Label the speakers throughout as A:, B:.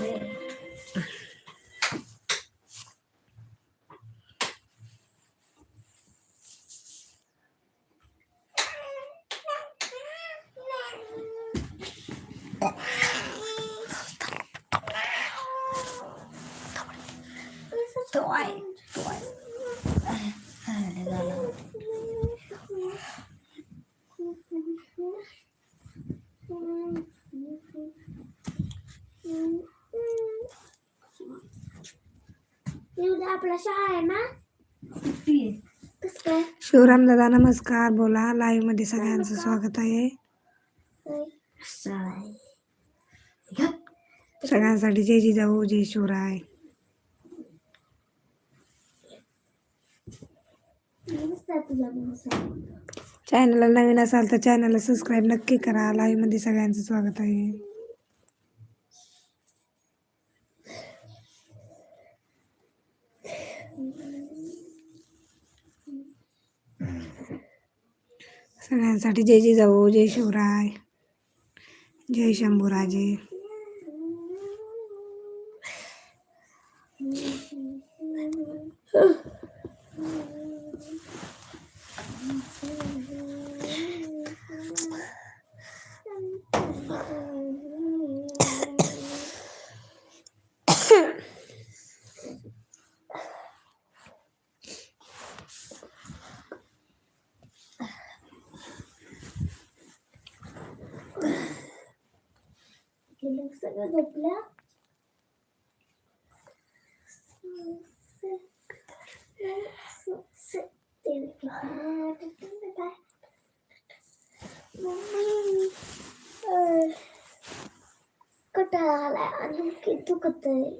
A: ね。शाळा आहे ना कसं काय
B: शिवराम दादा नमस्कार. बोला लाईव्हमध्ये सगळ्यांचं स्वागत आहे.
A: सगळ्यांसाठी
B: जय जिजाऊ जय शिवराय. चॅनलला नवीन असाल तर चॅनलला सबस्क्राईब नक्की करा. लाईव्हमध्ये सगळ्यांचं स्वागत आहे. सगळ्यांसाठी जय जिजाऊ जय शिवराय जय शंभूराजे
A: हे लोक सगळं झोपल्या कटाळा आलाय आणि किती दुखत आहे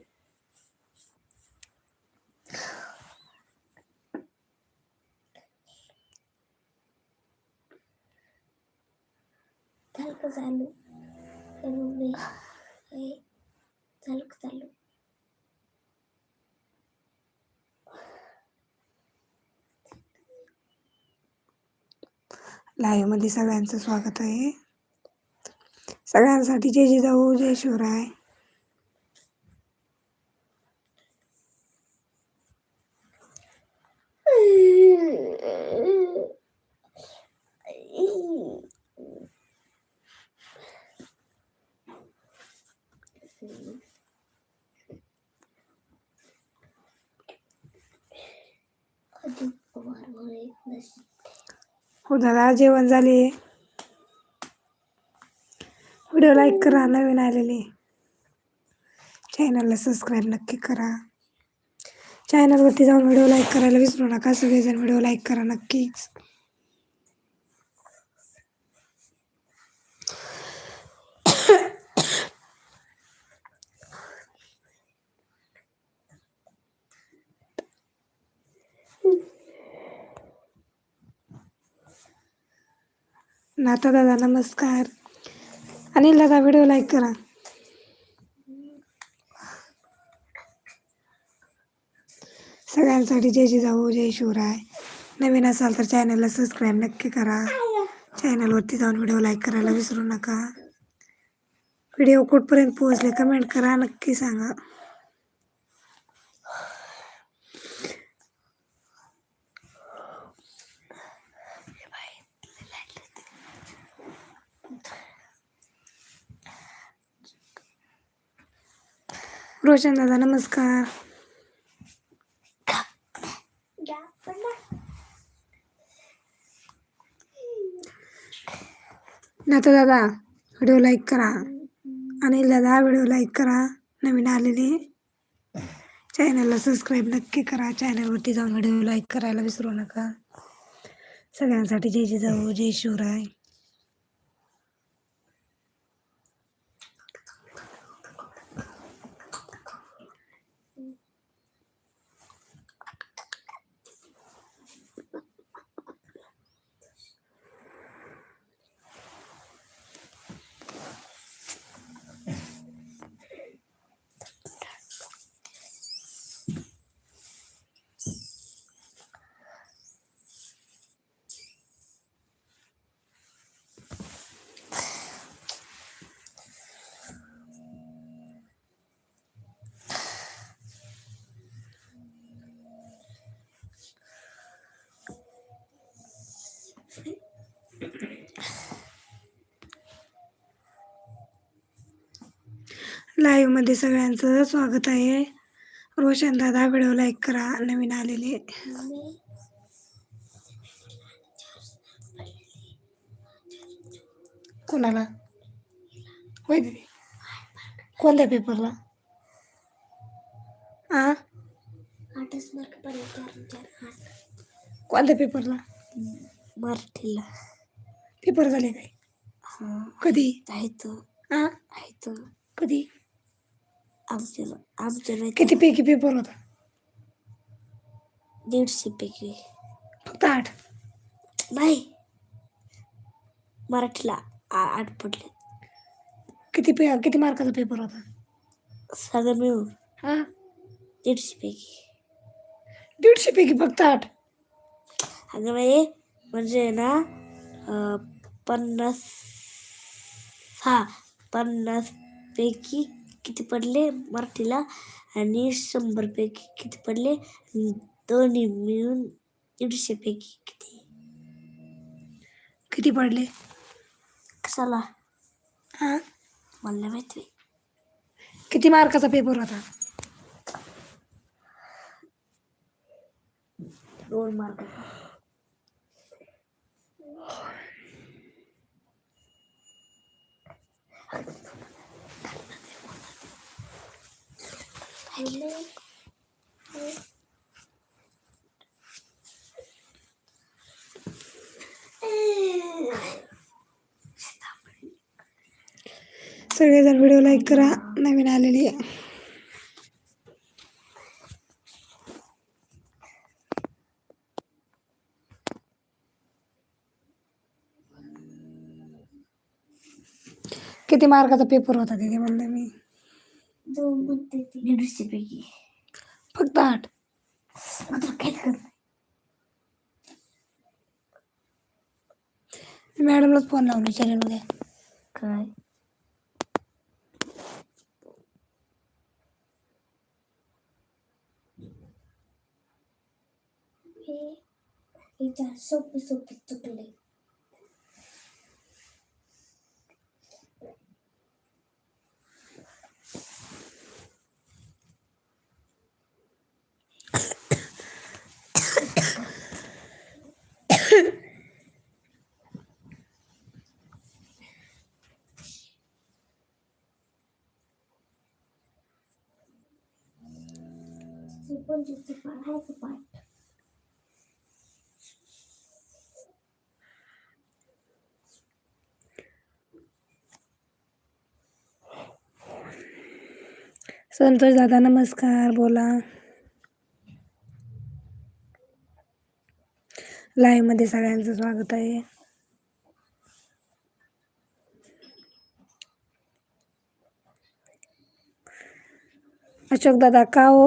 A: झालं का झालं तर मम्मी हे झालं का चालू
B: लाईव्हमध्ये सगळ्यांचं स्वागत आहे. सगळ्यांसाठी जय जिजाऊ जय शिवराय. दादा जेवण झाले. व्हिडिओ लाईक करा नवीन आलेले. चॅनलला सबस्क्राईब नक्की करा. चॅनलवरती जाऊन व्हिडिओ लाईक करायला विसरू नका. सगळेजण व्हिडिओ लाईक करा नक्कीच. नाता दादा नमस्कार. अनिल लगा व्हिडिओ लाईक करा. सगळ्यांसाठी जय जिजाऊ जय शिवराय. नवीन असाल तर चॅनलला सबस्क्राईब नक्की करा. चॅनलवरती जाऊन व्हिडिओ लाईक करायला विसरू नका. व्हिडिओ कुठपर्यंत पोहोचले कमेंट करा नक्की सांगा. रोशन दादा नमस्कार. नाता दादा व्हिडिओ लाईक करा. अनिल दादा व्हिडिओ लाईक करा. नवीन आलेले चॅनलला सबस्क्राईब नक्की करा. चॅनलवरती जाऊन व्हिडिओ लाईक करायला विसरू नका. सगळ्यांसाठी जय जिजाऊ जय शिवराय. लाईव्हमध्ये सगळ्यांचं स्वागत आहे. रोशन दादा व्हिडिओ लाईक करा. नवीन आलेले कोणाला? होय दीदी. कोणत्या पेपरला आ? कोणत्या पेपरला
C: मराठीला.
B: पेपर झाले काय?
D: हा.
B: कधी?
C: आहे
D: तर
B: आ?
D: आहे तर
B: कधी?
C: आमच्या
D: नाही
B: किती पैकी पेपर होता?
D: दीडशे
C: पैकी.
B: फक्त आठ?
C: नाही.
D: मराठीला आ- आठ पडले.
B: किती पे किती मार्काचा पेपर होता?
C: सगळं
D: मिळून
B: हा?
D: दीडशे पैकी.
B: दीडशे पैकी फक्त आठ?
C: अगं
D: बाई
C: म्हणजे
D: ना अं,
C: पन्नास हा पन्नास पैकी
D: किती पडले
C: मराठीला? आणि शंभर पैकी
D: किती पडले?
C: दोन्ही
D: मिळून दीडशे पैकी किती?
B: किती पडले?
D: कशाला?
B: हा?
C: मला माहिती.
B: किती मार्काचा पेपर होता?
C: दोन मार्क.
B: सगळेजण व्हिडिओ लाईक करा. नवीन आलेली आहे. किती मार्काचा पेपर होता तिथे म्हणलं मी.
A: दोन म्हणते
D: दीडशे
C: पैकी
B: फक्त आठ
C: मात्र काहीच करत नाही.
B: मॅडमलाच फोन लावून विचारेल उद्या
C: काय
A: हे सोपे सोपे चुकले पंचवीसचे पाठ आहे का पाठ
B: संतोष दादा नमस्कार बोला. लाईव्हमध्ये सगळ्यांचं स्वागत आहे. अशोक दादा का हो?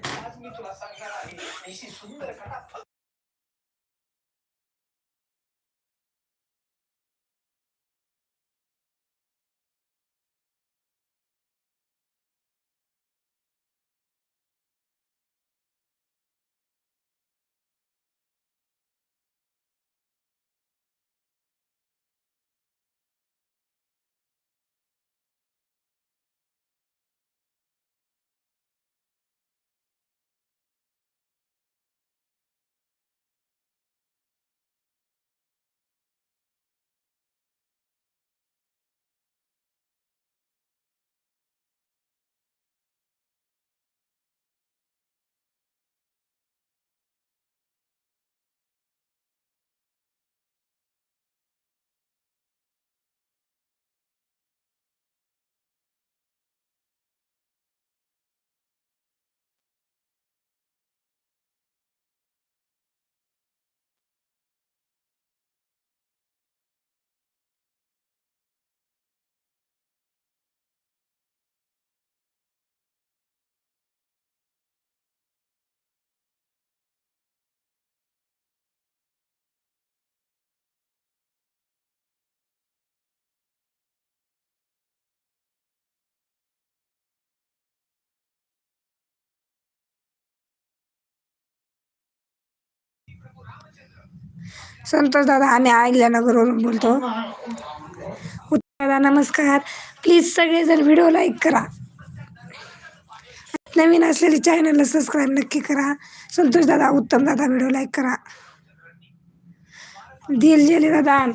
B: संतोष दादा आम्ही अहिल्यानगरवरून बोलतो. दादा नमस्कार. प्लीज सगळेजण व्हिडिओ लाईक करा. नवीन असलेले चॅनलला सबस्क्राईब नक्की करा. संतोष दादा उत्तम दादा व्हिडिओ लाईक करा. दिल जेले दादा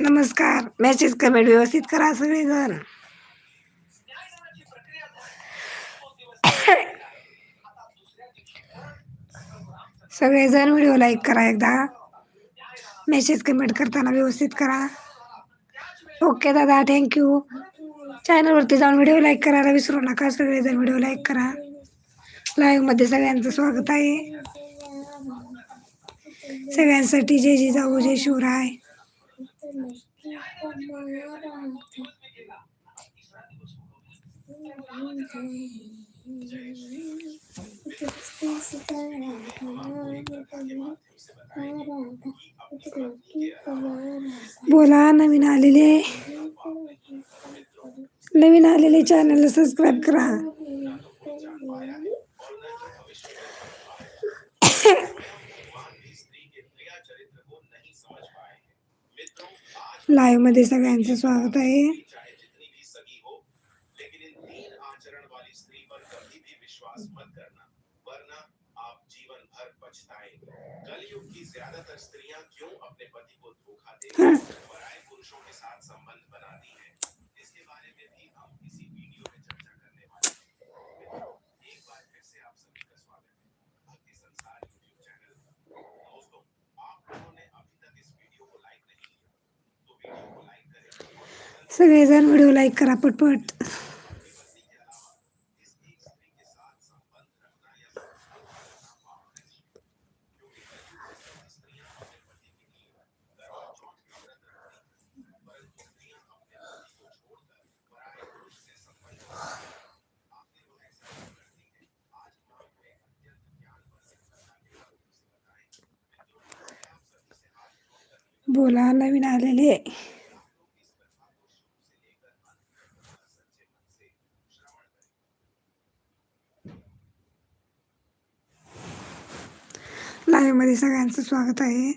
B: नमस्कार. मेसेज कमेंट व्यवस्थित करा सगळेजण. सगळेजण व्हिडिओ लाईक करा एकदा. मेसेज कमेंट करताना व्यवस्थित करा. ओके दादा थँक्यू चॅनलवरती जाऊन व्हिडिओ लाईक करायला विसरू नका. सगळेजण व्हिडिओ लाईक करा. लाईव्हमध्ये सगळ्यांचं स्वागत आहे.
A: सगळ्यांसाठी जय जय जाऊ जय शिवराय.
B: बोला नवीन आलेले. नवीन आलेले चॅनलला सबस्क्राईब करा.
E: लाईव्हमध्ये सगळ्यांचं स्वागत आहे. आप जीवन भर पछताएँगे। कलयुग की ज़्यादातर स्त्रियाँ क्यों अपने पति को धोखा देकर पराए पुरुषों के साथ संबंध बनाती हैं। इसके बारे में भी हम इसी वीडियो में चर्चा करने वाले हैं। एक बार फिर से आप सभी का स्वागत है। भक्ति संसार यूट्यूब चैनल। दोस्तों, आप लोगों ने अभी तक इस वीडियो को लाइक नहीं किया। तो वीडियो को लाइक करें।
B: सगळेजण वीडियो लाइक करा, पटपट. बोला नवीन आलेले लाईव्हमध्ये सगळ्यांचं स्वागत आहे.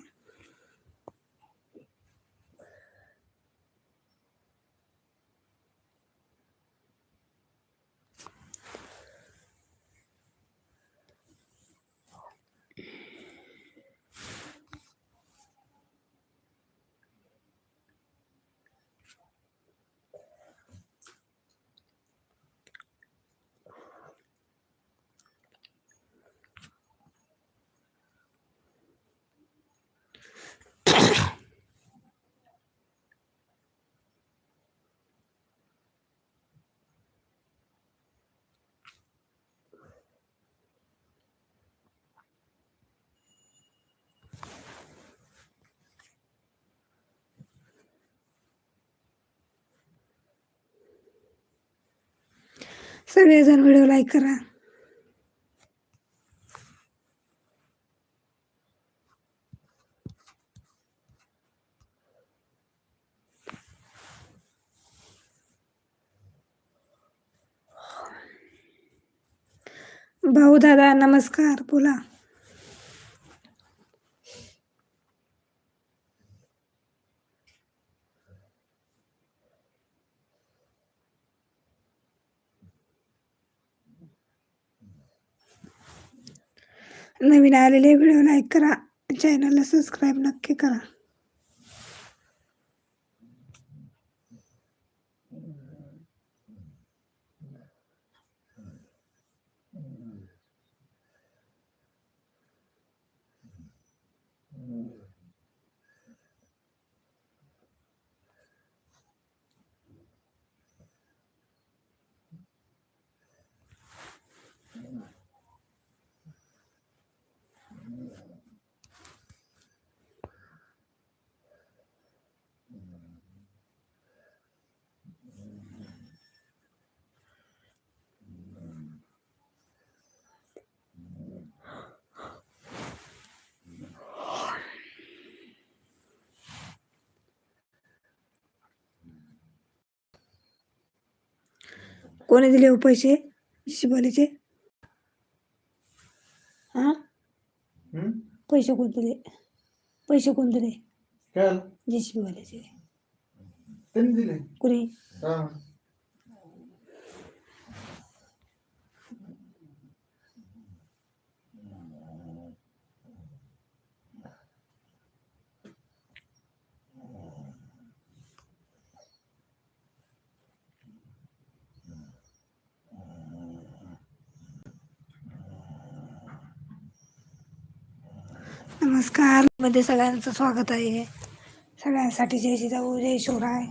B: सगळेजण व्हिडिओ लाईक करा. भाऊ दादा नमस्कार बोला. नवीन आलेले व्हिडिओ लाईक करा. चॅनलला सबस्क्राईब नक्की करा. कोणी दिले हो पैसे? शिवालीचे हा? पैसे कोण दिले? पैसे कोण दिले?
F: काय
B: जे
C: त्यांनी
F: दिले.
B: कुणी?
F: हा.
B: नमस्कार. मध्ये सगळ्यांचं स्वागत आहे. सगळ्यांसाठी जय जिजाऊ जय शिवराय.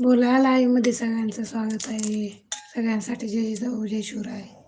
B: बोला लाईव्हमध्ये सगळ्यांचं स्वागत आहे. सगळ्यांसाठी जय जय जय शिवराय.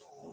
B: Oh.